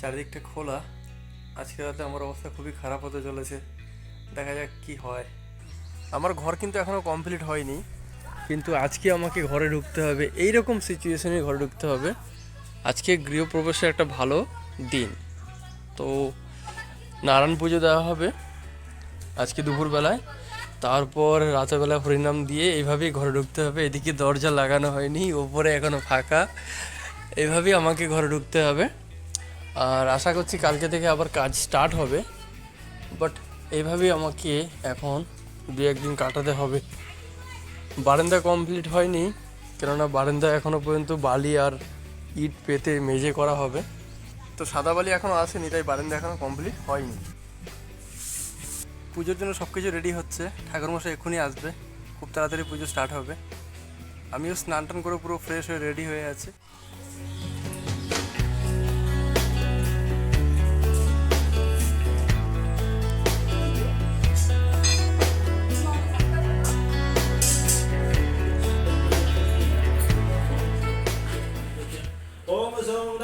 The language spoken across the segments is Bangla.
চারিদিকটা খোলা। আজকে রাতে আমার অবস্থা খুবই খারাপ হতে চলেছে। দেখা যাক কি হয়। আমার ঘর কিন্তু এখনও কমপ্লিট হয়নি। কিন্তু আজকে আমাকে ঘরে ঢুকতে হবে। এই রকম সিচুয়েশনে ঘরে ঢুকতে হবে। আজকে গৃহপ্রবেশের একটা ভালো দিন। তো নারায়ণ পুজো দেওয়া হবে আজকে দুপুরবেলায়। তারপর রাতেরবেলা হরিনাম দিয়ে এইভাবেই ঘরে ঢুকতে হবে। এদিকে দরজা লাগানো হয়নি, ওপরে এখনও ফাঁকা। এইভাবেই আমাকে ঘরে ঢুকতে হবে। আর আশা করছি কালকে থেকে আবার কাজ স্টার্ট হবে। বাট এইভাবেই আমাকে এখন দু একদিন কাটাতে হবে। বারান্দা কমপ্লিট হয়নি, কেননা বারান্দা এখনও পর্যন্ত বালি আর ইট পেতে মেজে করা হবে। তো সাদা বালি এখনও আসেনি, তাই বারান্দা এখনও কমপ্লিট হয়নি। পুজোর জন্য সব কিছু রেডি হচ্ছে। ঠাকুরমশাই এক্ষুনি আসবে। খুব তাড়াতাড়ি পুজো স্টার্ট হবে। আমিও স্নান টান করে পুরো ফ্রেশ হয়ে রেডি হয়ে আছি।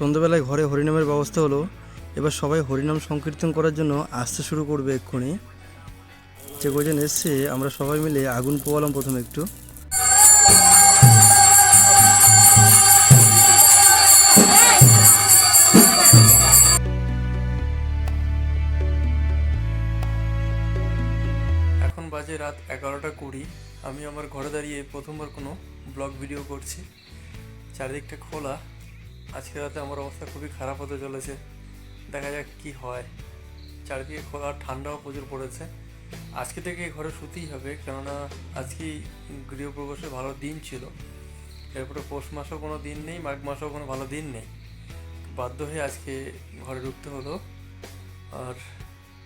সন্ধ্যাবেলায় ঘরে হরিনামের ব্যবস্থা হলো। এবার সবাই হরিনাম সংকীর্তন করার জন্য আসতে শুরু করবে এক্ষুনি। যে কজন এসছে, আমরা সবাই মিলে আগুন পোয়ালাম প্রথমে একটু। এখন বাজে রাত এগারোটা কুড়ি। আমি আমার ঘরে দাঁড়িয়ে প্রথমবার কোনো ব্লগ ভিডিও করছি। চারিদিকটা খোলা। আজকে রাতে আমার অবস্থা খুবই খারাপ হতে চলেছে। দেখা যাক কি হয়। চারিদিকে খোলা ঠান্ডাও প্রচুর পড়েছে। আজকে থেকে ঘরে শুতেই হবে, কেননা আজকেই গৃহপ্রবেশে ভালো দিন ছিল। এরপরে পৌষ মাসেও কোনো দিন নেই, মাঘ মাসেও কোনো ভালো দিন নেই। বাধ্য হয়ে আজকে ঘরে ঢুকতে হলো। আর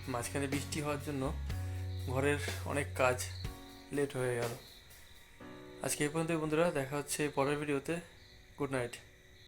মাঝখানে বৃষ্টি হওয়ার জন্য ঘরের অনেক কাজ লেট হয়ে গেল। আজকে এই পর্যন্ত বন্ধুরা, দেখা হচ্ছে পরের ভিডিওতে। Good night.